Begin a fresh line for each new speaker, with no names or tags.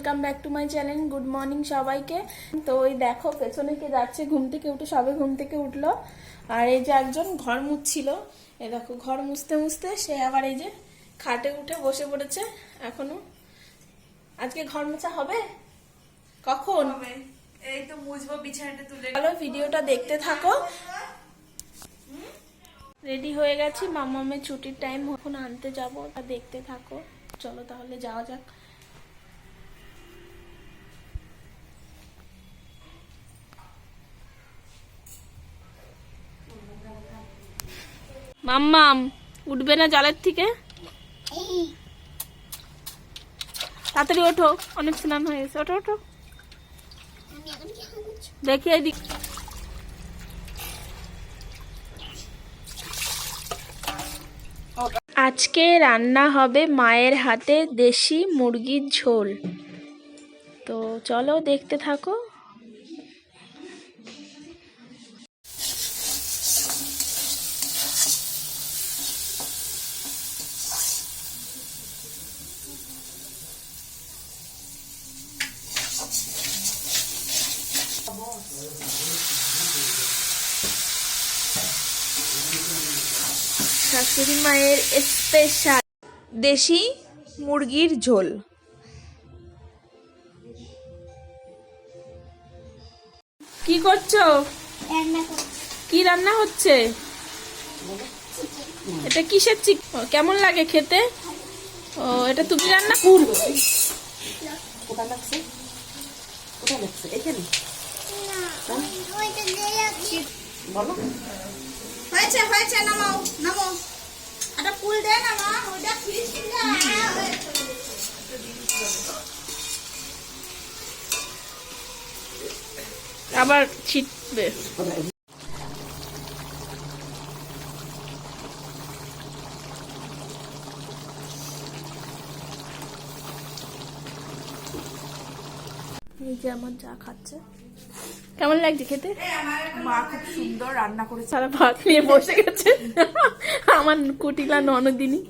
Welcome back to my channel good morning সবাইকে। তো ওই দেখো পেছনে কে যাচ্ছে ঘুম থেকে উঠে সবে ঘুম থেকে উঠল। আর এই যে একজন ঘর মুছছিল এ দেখো ঘর মুছতে মুছতে সে আবার এই যে খাটে উঠে বসে পড়েছে এখনও। আজকে ঘর মোছা হবে? কখন?
এই তো মুছবো বিছানাটা তুলে
চলো ভিডিওটা দেখতে থাকো। রেডি হয়ে গেছি মামামের ছুটির টাইম এখন আনতে যাব দেখতে থাকো। চলো তাহলে যাওয়া যাক। মাম্মাম, উঠবে না জলের থেকে? তাড়াতাড়ি ওঠো, অনেক স্নান হয়ে গেছে। ওঠো ওঠো। দেখি এদিক। আজকে রান্না হবে মায়ের হাতে দেশি মুরগির ঝোল। তো চলো দেখতে থাকো। শাশুড়ি মায়ের স্পেশাল
দেশি মুরগির ঝোল।
কি করছ? কি রান্না হচ্ছে? এটা কিসের চিক? কেমন লাগে খেতে? ও এটা তুমি রান্না করব
ওইটা দিয়ে যাচ্ছি
হয়েছে হয়েছে নামাও নামো
একটা ফুল দে না মা ওইটা ফ্রিজ
আবার ছিটবে। এই যে আমার যা খাচ্ছে। কেমন লাগছে খেতে?
মা খুব সুন্দর রান্না করেছে।
সারা ভাত নিয়ে বসে গেছে। আমার কুটিলা ননদিনী।